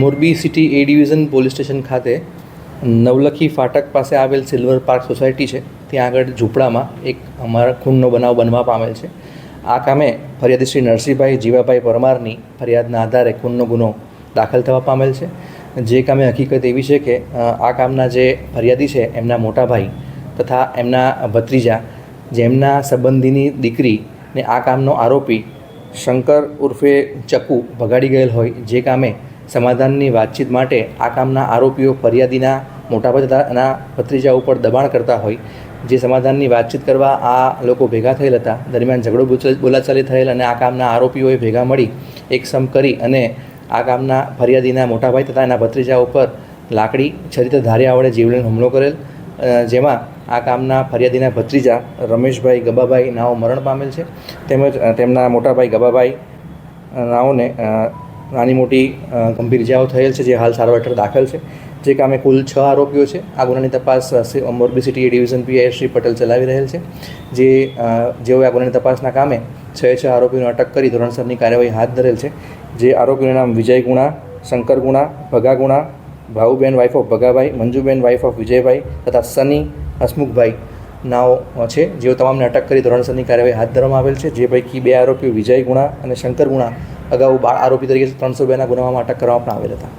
Morbi city A division police station ખાતે નવલખી ફાટક પાસે આવેલ સિલ્વર પાર્ક સોસાયટી છે. ત્યાં આગળ ઝૂંપડામાં એક અમારા ખૂનનો બનાવ બનવા પામેલ છે. આ કામે ફરિયાદી શ્રી નરસિંહભાઈ જીવાભાઈ પરમારની ફરિયાદના આધારે ખૂનનો ગુનો દાખલ થવા પામેલ છે. જે કામે હકીકત એવી છે કે આ કામના જે ફરિયાદી છે એમના મોટા ભાઈ તથા એમના ભત્રીજા, જેમના સંબંધીની દીકરીને આ કામનો આરોપી શંકર ઉર્ફે ચકુ ભગાડી ગયેલ હોય, જે કામે સમાધાનની વાતચીત માટે આ કામના આરોપીઓ ફરિયાદીના મોટાભાઈ તથા ભત્રીજા ઉપર દબાણ કરતા હોય. જે સમાધાનની વાતચીત કરવા આ લોકો ભેગા થયેલ હતા. દરમિયાન ઝઘડો બોલાચાલી થયેલ અને આ કામના આરોપીઓએ ભેગા મળી એક સમ કરી અને આ કામના ફરિયાદીના મોટાભાઈ તથા એના ભત્રીજા ઉપર લાકડી છરીતે ધાર્યા વડે જીવલેણ હુમલો કરેલ. જેમાં આ કામના ફરિયાદીના ભત્રીજા રમેશભાઈ ગબાભાઈ નાઓ મરણ પામેલ છે. તેમજ તેમના મોટાભાઈ ગબાભાઈ નાઓને નાની મોટી ગંભીર ઇજાઓ થયેલ છે, જે હાલ સારવાર હેઠળ દાખલ છે. જે કામે કુલ છ આરોપીઓ છે. આ ગુનાની તપાસ Morbi city division PI Shri Patel ચલાવી રહેલ છે. જે જેઓ આ ગુનાની તપાસના કામે છ છ આરોપીઓને અટક કરી ધોરણસરની કાર્યવાહી હાથ ધરેલ છે. જે આરોપીઓના નામ Vijay Guna, Shankar Guna, Bhaga Guna, Bhauben wife of Bhagabhai, Manjuben wife of Vijaybhai તથા સની હસમુખભાઈ નાઓ છે, જેઓ તમામને અટક કરી ધોરણસરની કાર્યવાહી હાથ ધરવામાં આવેલ છે, જે પૈકી બે આરોપીઓ વિજય ગુણા અને શંકર ગુણા અગાઉ આરોપી તરીકે ત્રણસો બેના ગુનામાં અટક કરવામાં પણ આવેલ હતા.